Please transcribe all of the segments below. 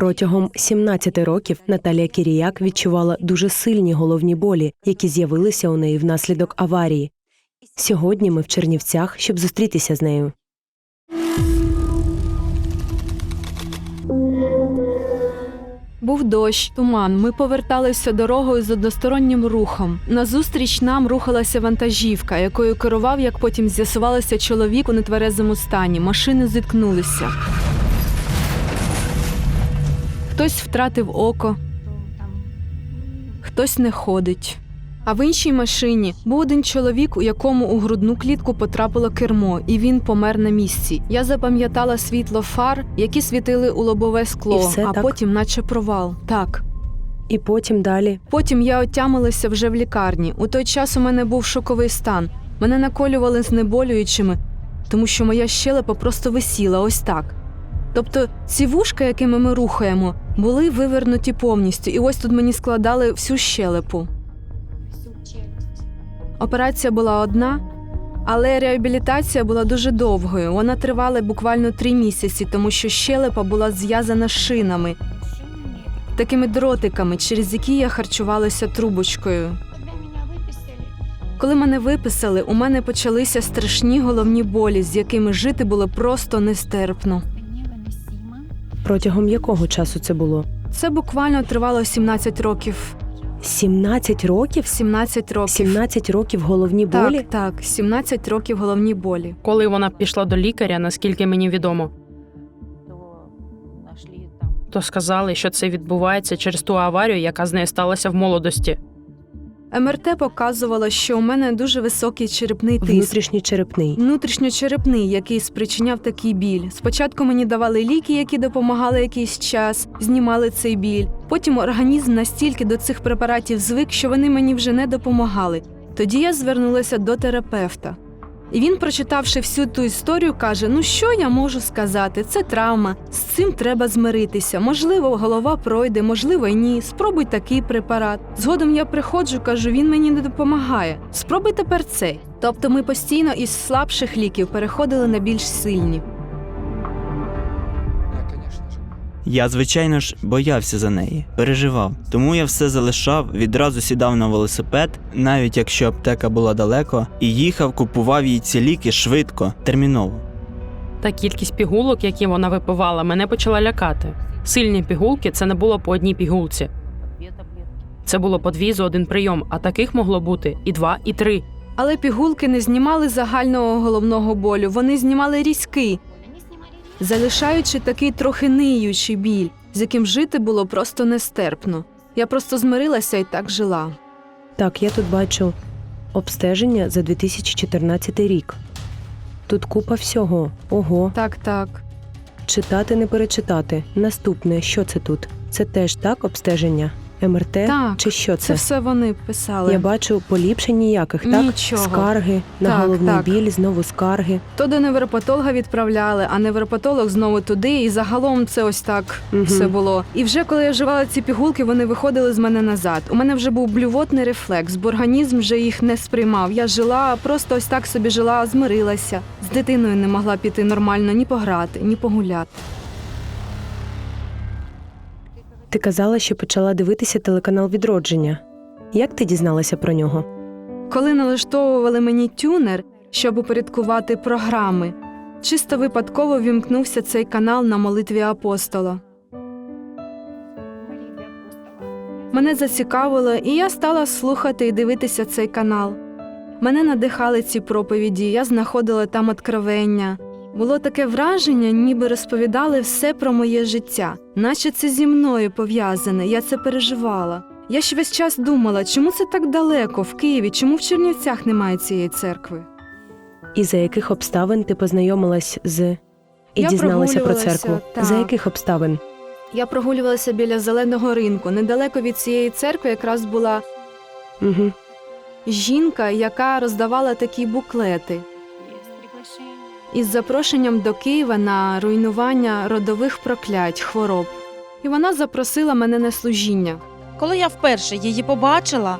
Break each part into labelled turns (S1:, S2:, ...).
S1: Протягом 17 років Наталія Кіріяк відчувала дуже сильні головні болі, які з'явилися у неї внаслідок аварії. Сьогодні ми в Чернівцях, щоб зустрітися з нею.
S2: Був дощ, туман. Ми поверталися дорогою з одностороннім рухом. Назустріч нам рухалася вантажівка, якою керував, як потім з'ясувалося, чоловік у нетверезому стані. Машини зіткнулися. Хтось втратив око, хтось не ходить. А в іншій машині був один чоловік, у якому у грудну клітку потрапило кермо, і він помер на місці. Я запам'ятала світло фар, які світили у лобове скло,
S1: І все
S2: а
S1: так?
S2: потім, наче провал. Так.
S1: І потім далі
S2: Потім я отямилася вже в лікарні. У той час у мене був шоковий стан. Мене наколювали знеболюючими, тому що моя щелепа просто висіла ось так. Тобто ці вушка, якими ми рухаємо, були вивернуті повністю, і ось тут мені складали всю щелепу. Операція була одна, але реабілітація була дуже довгою. Вона тривала буквально три місяці, тому що щелепа була зв'язана шинами, такими дротиками, через які я харчувалася трубочкою. Коли мене виписали, у мене почалися страшні головні болі, з якими жити було просто нестерпно.
S1: Протягом якого часу це було?
S2: Це буквально тривало 17 років.
S1: 17 років?
S2: 17 років.
S1: 17 років головні болі?
S2: Так, так, 17 років головні болі.
S3: Коли вона пішла до лікаря, наскільки мені відомо, то сказали, що це відбувається через ту аварію, яка з нею сталася в молодості.
S2: МРТ показувало, що у мене дуже високий черепний тиск.
S1: Внутрішньочерепний.
S2: Внутрішньочерепний, який спричиняв такий біль. Спочатку мені давали ліки, які допомагали якийсь час, знімали цей біль. Потім організм настільки до цих препаратів звик, що вони мені вже не допомагали. Тоді я звернулася до терапевта. І він, прочитавши всю ту історію, каже: Ну що я можу сказати? Це травма, з цим треба змиритися. Можливо, голова пройде, можливо, ні. Спробуй такий препарат. Згодом я приходжу, кажу, він мені не допомагає. Спробуй тепер цей. Тобто ми постійно із слабших ліків переходили на більш сильні.
S4: Я, звичайно ж, боявся за неї, переживав. Тому я все залишав, відразу сідав на велосипед, навіть якщо аптека була далеко, і їхав, купував їй ці ліки швидко, терміново.
S3: Та кількість пігулок, які вона випивала, мене почала лякати. Сильні пігулки це не було по одній пігулці. Це було по дві за один прийом, а таких могло бути і два, і три.
S2: Але пігулки не знімали загального головного болю, вони знімали різкий, залишаючи такий трохи ниючий біль, з яким жити було просто нестерпно. Я просто змирилася і так жила.
S1: Так, я тут бачу обстеження за 2014 рік. Тут купа всього. Ого,
S2: Так, так.
S1: читати не перечитати. Наступне, що це тут? Це теж так обстеження? МРТ?
S2: Так,
S1: Чи що
S2: Це
S1: це?
S2: все вони писали.
S1: Я бачу поліпшень ніяких, так?
S2: Нічого.
S1: Скарги на
S2: Так,
S1: головний
S2: так.
S1: біль, знову скарги.
S2: То до невропатолога відправляли, а невропатолог знову туди, і загалом це ось так
S1: Мгм.
S2: все було. І вже коли я вживала ці пігулки, вони виходили з мене назад. У мене вже був блювотний рефлекс, бо організм вже їх не сприймав. Я жила, просто ось так собі жила, змирилася. З дитиною не могла піти нормально ні пограти, ні погуляти.
S1: Ти казала, що почала дивитися телеканал відродження. Як ти дізналася про нього?
S2: Коли налаштовували мені тюнер, щоб упорядкувати програми, чисто випадково вімкнувся цей канал на молитві апостола. Мене зацікавило, і я стала слухати і дивитися цей канал. Мене надихали ці проповіді, я знаходила там откровення. Було таке враження, ніби розповідали все про моє життя, наче це зі мною пов'язане, я це переживала. Я ж весь час думала, чому це так далеко, в Києві, чому в Чернівцях немає цієї церкви.
S1: І за яких обставин ти познайомилась з і
S2: Я
S1: дізналася про церкву?
S2: так.
S1: За яких обставин?
S2: Я прогулювалася біля зеленого ринку. Недалеко від цієї церкви якраз була
S1: Угу.
S2: жінка, яка роздавала такі буклети із запрошенням до Києва на руйнування родових проклять, хвороб. І вона запросила мене на служіння.
S5: Коли я вперше її побачила,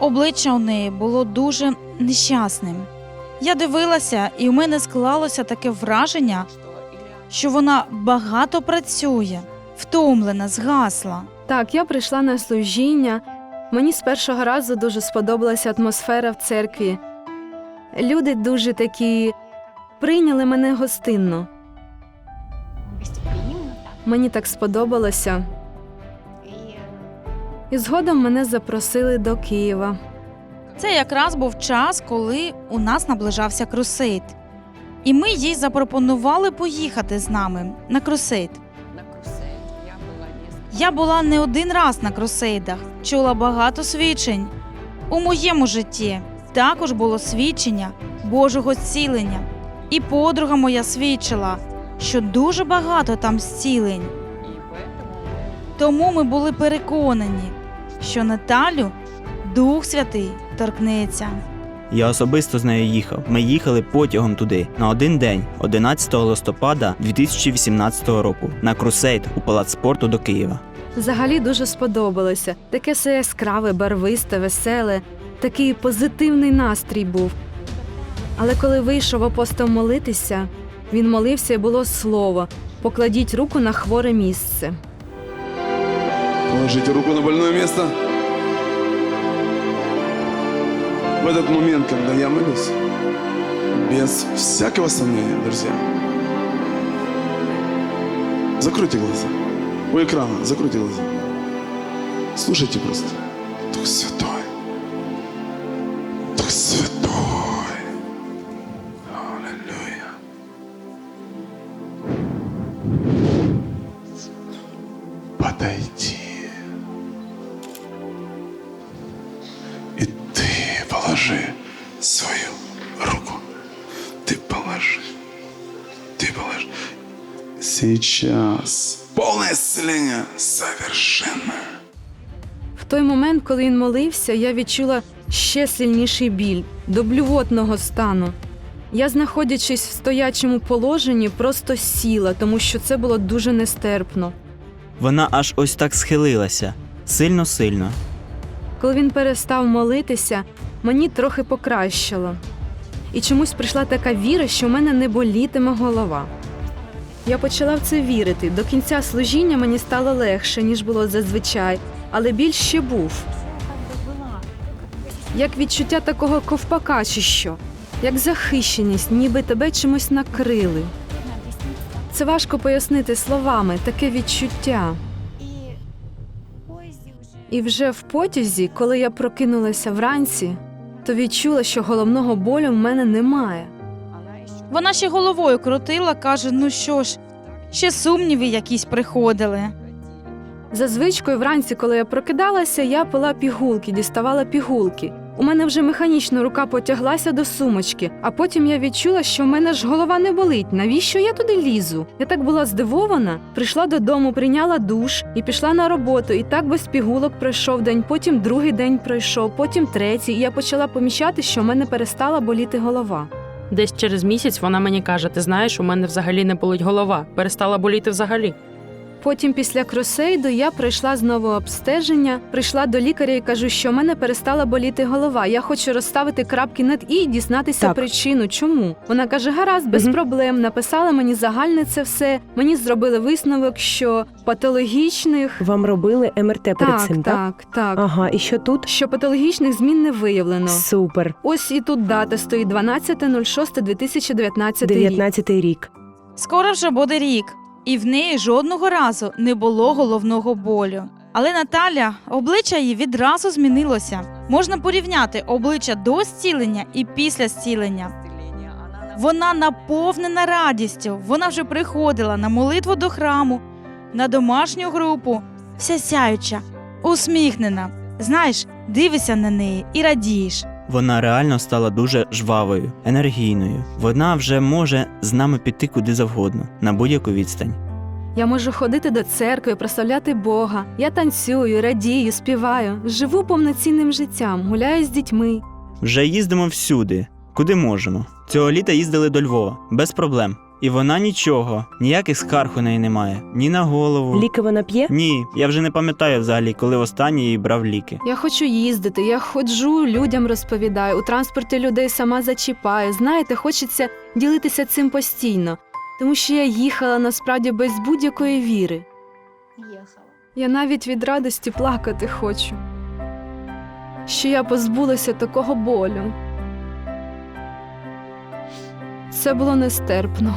S5: обличчя у неї було дуже нещасним. Я дивилася, і у мене склалося таке враження, що вона багато працює, втомлена, згасла.
S2: Так, я прийшла на служіння. Мені з першого разу дуже сподобалася атмосфера в церкві. Люди дуже такі прийняли мене гостинно. Мені так сподобалося. І згодом мене запросили до Києва.
S5: Це якраз був час, коли у нас наближався крусейд. І ми їй запропонували поїхати з нами на крусейд. Я була не один раз на крусейдах, чула багато свідчень. У моєму житті також було свідчення Божого зцілення. І подруга моя свідчила, що дуже багато там зцілень. Тому ми були переконані, що Наталю Дух Святий торкнеться.
S4: Я особисто з нею їхав. Ми їхали потягом туди на один день, 11 листопада 2018 року, на крусейд у палац спорту до Києва.
S2: Взагалі дуже сподобалося. Таке все яскраве, барвисте, веселе, такий позитивний настрій був. Але коли вийшов апостол молитися, він молився і було слово покладіть руку на хворе місце.
S6: Положите руку на больное место. В этот момент, когда я молюсь, без всякого сомнения, друзья, закройте глаза. У экрана закройте глаза. Слушайте просто. Дух Святой. Дух Святой. Аллилуйя. Подойди. И ты положи свою руку. Ты положи. Ты положи. Сейчас полное исцеление совершенно.
S2: В той момент, коли він молився, я відчула ще сильніший біль до блювотного стану. Я, знаходячись в стоячому положенні, просто сіла, тому що це було дуже нестерпно.
S4: Вона аж ось так схилилася, сильно-сильно.
S2: Коли він перестав молитися, мені трохи покращило. І чомусь прийшла така віра, що в мене не болітиме голова. Я почала в це вірити. До кінця служіння мені стало легше, ніж було зазвичай, але біль ще був. Як відчуття такого ковпака, чи що, як захищеність, ніби тебе чимось накрили. Це важко пояснити словами, таке відчуття. І вже в потязі, коли я прокинулася вранці, то відчула, що головного болю в мене немає.
S5: Вона ще головою крутила, каже: ну що ж, ще сумніви якісь приходили.
S2: За звичкою, вранці, коли я прокидалася, я пила пігулки, діставала пігулки. У мене вже механічно рука потяглася до сумочки, а потім я відчула, що в мене ж голова не болить. Навіщо я туди лізу? Я так була здивована. Прийшла додому, прийняла душ і пішла на роботу. І так без пігулок пройшов день, потім другий день пройшов, потім третій. І я почала помічати, що в мене перестала боліти голова.
S3: Десь через місяць вона мені каже: ти знаєш, у мене взагалі не болить голова, перестала боліти взагалі.
S2: Потім після кросейду я пройшла знову обстеження, прийшла до лікаря і кажу, що в мене перестала боліти голова. Я хочу розставити крапки над і і дізнатися
S1: Так.
S2: причину. Чому? Вона каже: гаразд, без
S1: Мгм.
S2: проблем. Написала мені загальне це все. Мені зробили висновок, що патологічних
S1: Вам робили МРТ перед
S2: так,
S1: цим, так?
S2: так, так.
S1: Ага, і що тут?
S2: Що патологічних змін не виявлено.
S1: Супер.
S2: Ось і тут дата стоїть 12.06.2019 рік.
S1: 19 рік.
S5: Скоро вже буде рік, і в неї жодного разу не було головного болю. Але Наталя, обличчя її відразу змінилося. Можна порівняти обличчя до зцілення і після зцілення. Вона наповнена радістю. Вона вже приходила на молитву до храму, на домашню групу, вся сяюча, усміхнена. Знаєш, дивишся на неї і радієш.
S4: Вона реально стала дуже жвавою, енергійною. Вона вже може з нами піти куди завгодно, на будь-яку відстань.
S2: Я можу ходити до церкви, прославляти Бога. Я танцюю, радію, співаю, живу повноцінним життям, гуляю з дітьми.
S4: Вже їздимо всюди, куди можемо. Цього літа їздили до Львова без проблем. І вона нічого, ніяких скарг у неї немає, ні на голову.
S1: Ліки вона п'є?
S4: Ні, я вже не пам'ятаю взагалі, коли востаннє їй брав ліки.
S2: Я хочу їздити, я ходжу, людям розповідаю, у транспорті людей сама зачіпаю. Знаєте, хочеться ділитися цим постійно. тому що я їхала насправді без будь-якої віри. Я навіть від радості плакати хочу, що я позбулася такого болю. Це було нестерпно.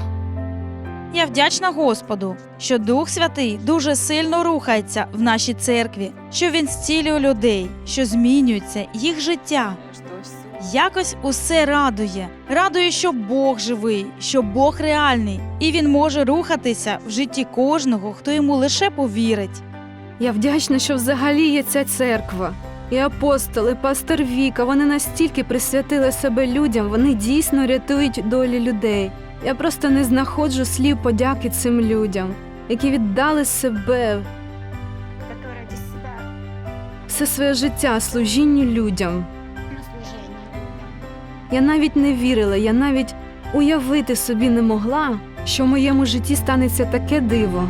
S5: Я вдячна Господу, що Дух Святий дуже сильно рухається в нашій церкві, що він зцілює людей, що змінюється їх життя. Якось усе радує. Радує, що Бог живий, що Бог реальний, і він може рухатися в житті кожного, хто йому лише повірить.
S2: Я вдячна, що взагалі є ця церква. І апостоли, пастор Віка, вони настільки присвятили себе людям, вони дійсно рятують долі людей. Я просто не знаходжу слів подяки цим людям, які віддали себе все своє життя служінню людям. Я навіть не вірила, я навіть уявити собі не могла, що в моєму житті станеться таке диво.